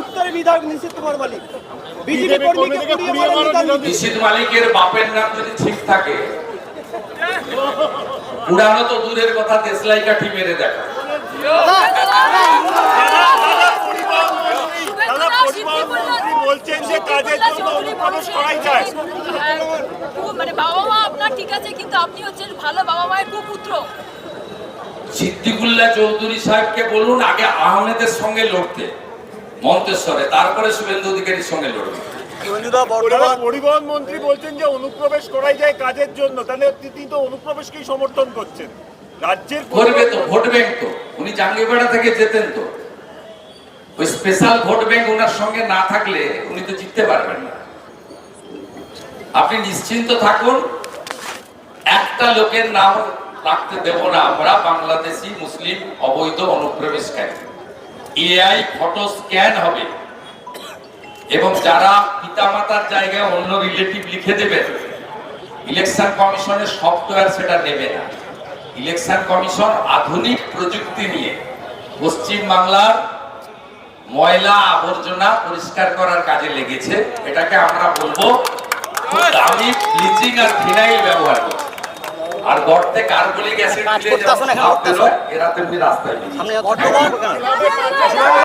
উত্তরে বিধায়ক নিশীত কুমার মালিক। বিজেপি কর্মীকে পুড়িয়ে। নিশীত মালিকের বাপের নাম যদি ঠিক থাকে উড়ানো তো দূরের কথা দেশলাই কাঠি মেরে দেখা। দাদা পরিবহন মন্ত্রী বলছেন যে কাজের জন্য অনুপ্রবেশ করাই যায়। মানে বাবা মা আপনার ঠিক আছে কিন্তু আপনি হচ্ছেন ভালো বাবা মায়ের কুপুত্র। সিদ্দিকুল্লাহ চৌধুরী সাহেবকে বলুন আগে আহমেদের সঙ্গে লড়তে। মন্তেশ্বরে তারপরে শুভেন্দু অধিকারীর সঙ্গে লড়বে। পরিবহন মন্ত্রী বলছেন যে অনুপ্রবেশ করাই যায় কাজের জন্য। তাহলে তিনি তো অনুপ্রবেশকেই সমর্থন করছেন। রাজ্যের করবে তো ভোট ব্যাংক তো। উনি জাঙ্গিপাড়া থেকে যেতেন তো। ওই স্পেশাল ভোট ব্যাংক ওনার সঙ্গে না থাকলে উনি তো জিততে পারবেন না। আপনি নিশ্চিন্ত থাকুন একটা লোকের নাম রাখতে দেব না। আমরা বাংলাদেশি মুসলিম অবৈধ অনুপ্রবেশকারী। এআই ফটো স্ক্যান হবে। এবং যারা পিতামাতার জায়গায় অন্য রিলেটিভ লিখে দেবেন ইলেকশন কমিশনের সফটওয়্যার সেটা নেবে না। ইলেকশন কমিশন আধুনিক প্রযুক্তি নিয়ে পশ্চিম বাংলার ময়লা আবর্জনা পরিষ্কার করার কাজে লেগেছে। এটাকে আমরা বলব দামি ব্লিচিং আর ফিনাইল ব্যবহার করছে। আর গর্তে কার্বলিক অ্যাসিড এরা তেমনি রাস্তায়।